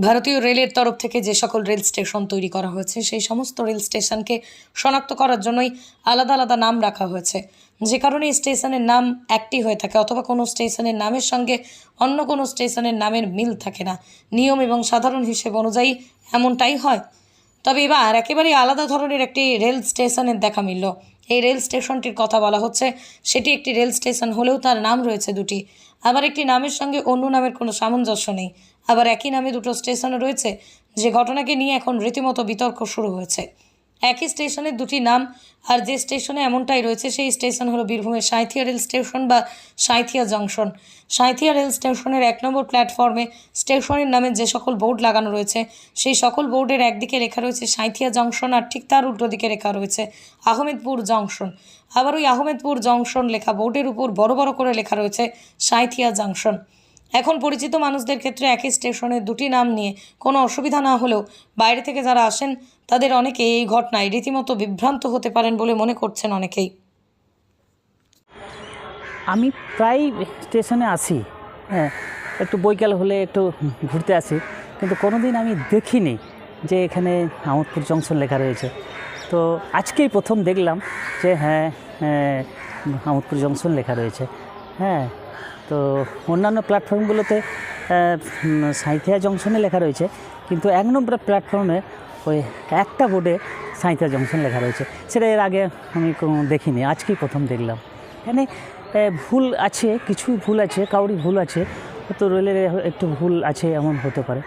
ভারতীয় রেলের তরফ থেকে যে সকল রেল স্টেশন তৈরি করা হয়েছে, সেই সমস্ত রেল স্টেশনকে শনাক্ত করার জন্যই আলাদা আলাদা নাম রাখা হয়েছে। যে কারণে স্টেশনের নাম একটি হয়ে থাকে, অথবা কোনো স্টেশনের নামের সঙ্গে অন্য কোনো স্টেশনের নামের মিল থাকে না। নিয়ম এবং সাধারণ হিসেব অনুযায়ী এমনটাই হয়। তবে এবার একেবারেই আলাদা ধরনের একটি রেল স্টেশনের দেখা মিলল। এই রেল স্টেশনটির কথা বলা হচ্ছে, সেটি একটি রেল স্টেশন হলেও তার নাম রয়েছে দুটি। আবার একটি নামের সঙ্গে অন্য নামের কোনো সামঞ্জস্য নেই। আবার একই নামে দুটো স্টেশন রয়েছে, যে ঘটনাকে নিয়ে এখন রীতিমতো বিতর্ক শুরু হয়েছে। একই স্টেশনের দুটি নাম, আর যে স্টেশনে এমনটাই রয়েছে সেই স্টেশন হলো বীরভূমের সাঁইথিয়া রেল স্টেশন বা সাঁইথিয়া জংশন। সাঁইথিয়া রেল স্টেশনের এক নম্বর প্ল্যাটফর্মে স্টেশনের নামে যে সকল বোর্ড লাগানো রয়েছে, সেই সকল বোর্ডের একদিকে লেখা রয়েছে সাঁইথিয়া জংশন আর ঠিক তার উল্টো দিকে লেখা রয়েছে আহমেদপুর জংশন। আবার ওই আহমেদপুর জংশন লেখা বোর্ডের উপর বড় বড় করে লেখা রয়েছে সাঁইথিয়া জংশন। এখন পরিচিত মানুষদের ক্ষেত্রে একই স্টেশনের দুটি নাম নিয়ে কোনো অসুবিধা না হলেও বাইরে থেকে যারা আসেন তাদের অনেকে এই ঘটনায় রীতিমতো বিভ্রান্ত হতে পারেন বলে মনে করছেন অনেকেই। আমি প্রায় স্টেশনে আসি হ্যাঁ একটু বৈকাল হলে একটু ঘুরতে আসি। কিন্তু কোনোদিন আমি দেখিনি যে এখানে আমোদপুর জংশন লেখা রয়েছে। তো আজকেই প্রথম দেখলাম যে হ্যাঁ হ্যাঁ, আমোদপুর জংশন লেখা রয়েছে। হ্যাঁ তো অন্যান্য প্ল্যাটফর্মগুলোতে সাঁইথিয়া জংশনে লেখা রয়েছে, কিন্তু এক নম্বর প্ল্যাটফর্মে ওই একটা বোর্ডে সাঁইথিয়া জংশন লেখা রয়েছে। সেটা এর আগে আমি দেখিনি, আজকেই প্রথম দেখলাম। এখানে ভুল আছে, কিছু ভুল আছে কাউরি ভুল আছে তো রেলের একটু ভুল আছে, এমন হতে পারে।